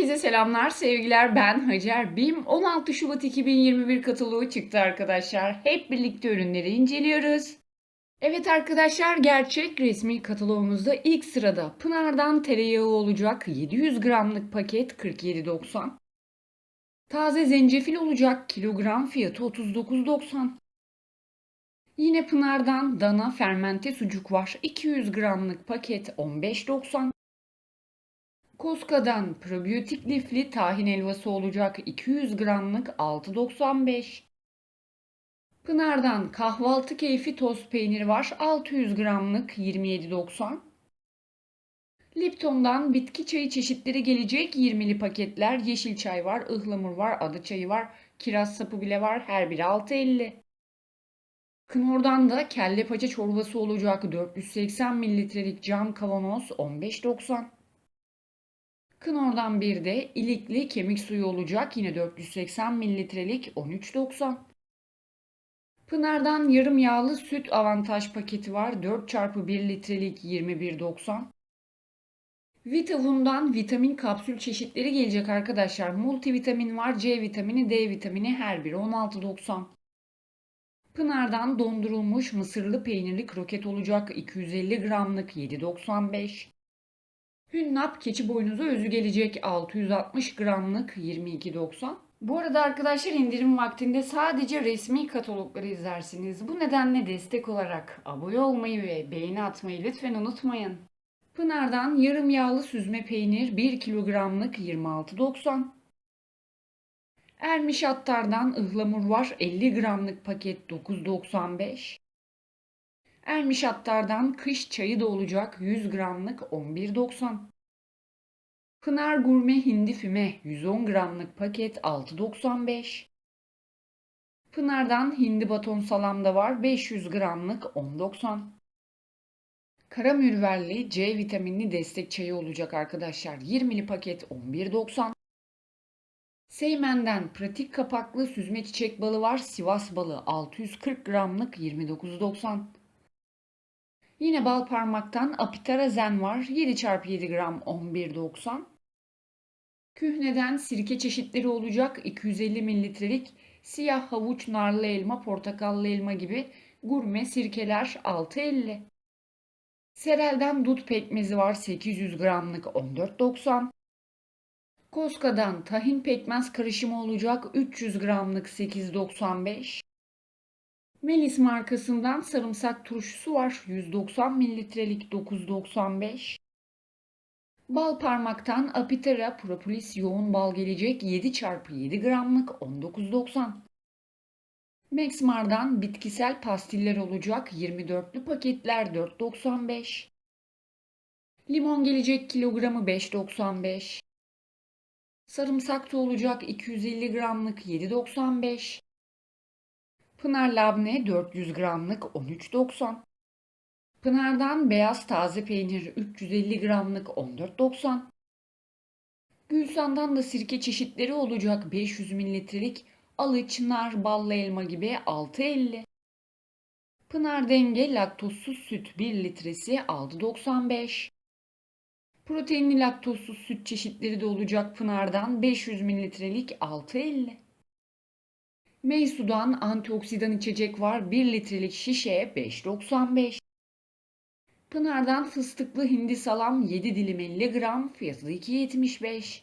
Herkese selamlar, sevgiler. Ben Hacer Bim. 16 Şubat 2021 kataloğu çıktı arkadaşlar. Hep birlikte ürünleri inceliyoruz. Evet arkadaşlar, gerçek resmi kataloğumuzda ilk sırada Pınar'dan tereyağı olacak 700 gramlık paket 47.90. Taze zencefil olacak kilogram fiyatı 39.90. Yine Pınar'dan dana fermente sucuk var 200 gramlık paket 15.90. Koska'dan probiyotik lifli tahin helvası olacak 200 gramlık 6.95. Pınar'dan kahvaltı keyfi toz peyniri var 600 gramlık 27.90. Lipton'dan bitki çayı çeşitleri gelecek 20'li paketler. Yeşil çay var, ıhlamur var, adı çayı var, kiraz sapı bile var. Her biri 6.50. Knorr'dan da kelle paça çorbası olacak 480 mililitrelik cam kavanoz 15.90. Knorr'dan bir de ilikli kemik suyu olacak yine 480 mililitrelik 13.90. Pınar'dan yarım yağlı süt avantaj paketi var 4 çarpı 1 litrelik 21.90. Vitavun'dan vitamin kapsül çeşitleri gelecek arkadaşlar. Multivitamin var, C vitamini, D vitamini her biri 16.90. Pınar'dan dondurulmuş mısırlı peynirli kroket olacak 250 gramlık 7.95. Hünnap keçi boynuzu özü gelecek 660 gramlık 22.90. Bu arada arkadaşlar indirim vaktinde sadece resmi katalogları izlersiniz. Bu nedenle destek olarak abone olmayı ve beğeni atmayı lütfen unutmayın. Pınar'dan yarım yağlı süzme peynir 1 kilogramlık 26.90. Ermiş Attar'dan ıhlamur var 50 gramlık paket 9.95. Ermiş Attar'dan kış çayı da olacak 100 gramlık 11.90. Pınar Gurme Hindi Füme 110 gramlık paket 6.95. Pınar'dan hindi baton salam da var 500 gramlık 10.90. Kara mürverli C vitaminli destek çayı olacak arkadaşlar 20'li paket 11.90. Seymen'den pratik kapaklı süzme çiçek balı var Sivas balı 640 gramlık 29.90. Yine bal parmaktan apitara zen var. 7 x 7 gram 11.90. Kühneden sirke çeşitleri olacak 250 mililitrelik siyah havuç, narlı elma, portakallı elma gibi gurme sirkeler 6.50. Serel'den dut pekmezi var 800 gramlık 14.90. Koska'dan tahin pekmez karışımı olacak 300 gramlık 8.95. Melis markasından sarımsak turşusu var. 190 mililitrelik 9.95. Bal parmaktan Apitera propolis yoğun bal gelecek 7 çarpı 7 gramlık 19.90. Maxmar'dan bitkisel pastiller olacak 24'lü paketler 4.95. Limon gelecek kilogramı 5.95. Sarımsak da olacak 250 gramlık 7.95. Pınar labne 400 gramlık 13.90. Pınar'dan beyaz taze peynir 350 gramlık 14.90. Gülsan'dan da sirke çeşitleri olacak 500 mililitrelik alıç, nar, ballı elma gibi 6.50. Pınar Denge laktozsuz süt 1 litresi 6.95. Proteinli laktozsuz süt çeşitleri de olacak Pınar'dan 500 mililitrelik 6.50. Meysu'dan antioksidan içecek var 1 litrelik şişe 5.95. Pınar'dan fıstıklı hindi salam 7 dilim 50 gram fiyatı 2.75.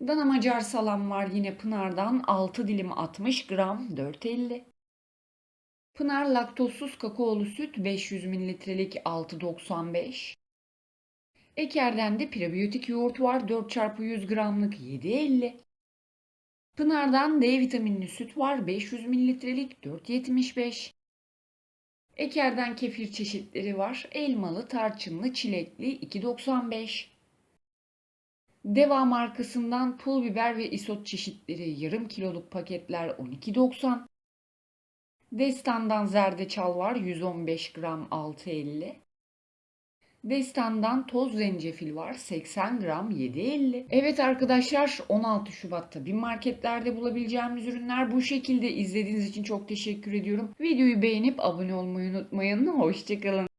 Dana Macar salam var yine Pınar'dan 6 dilim 60 gram 4.50. Pınar laktozsuz kakaolu süt 500 mililitrelik 6.95. Eker'den de prebiyotik yoğurt var 4 çarpı 100 gramlık 7.50. Pınar'dan D vitaminli süt var 500 mililitrelik 4.75. Eker'den kefir çeşitleri var. Elmalı, tarçınlı, çilekli 2.95. Deva markasından pul biber ve isot çeşitleri yarım kiloluk paketler 12.90. Destan'dan zerdeçal var 115 gram 6.50. Destan'dan toz zencefil var 80 gram 7.50. Evet arkadaşlar 16 Şubat'ta bir marketlerde bulabileceğimiz ürünler bu şekilde. izlediğiniz için çok teşekkür ediyorum. Videoyu beğenip abone olmayı unutmayın. Hoşçakalın.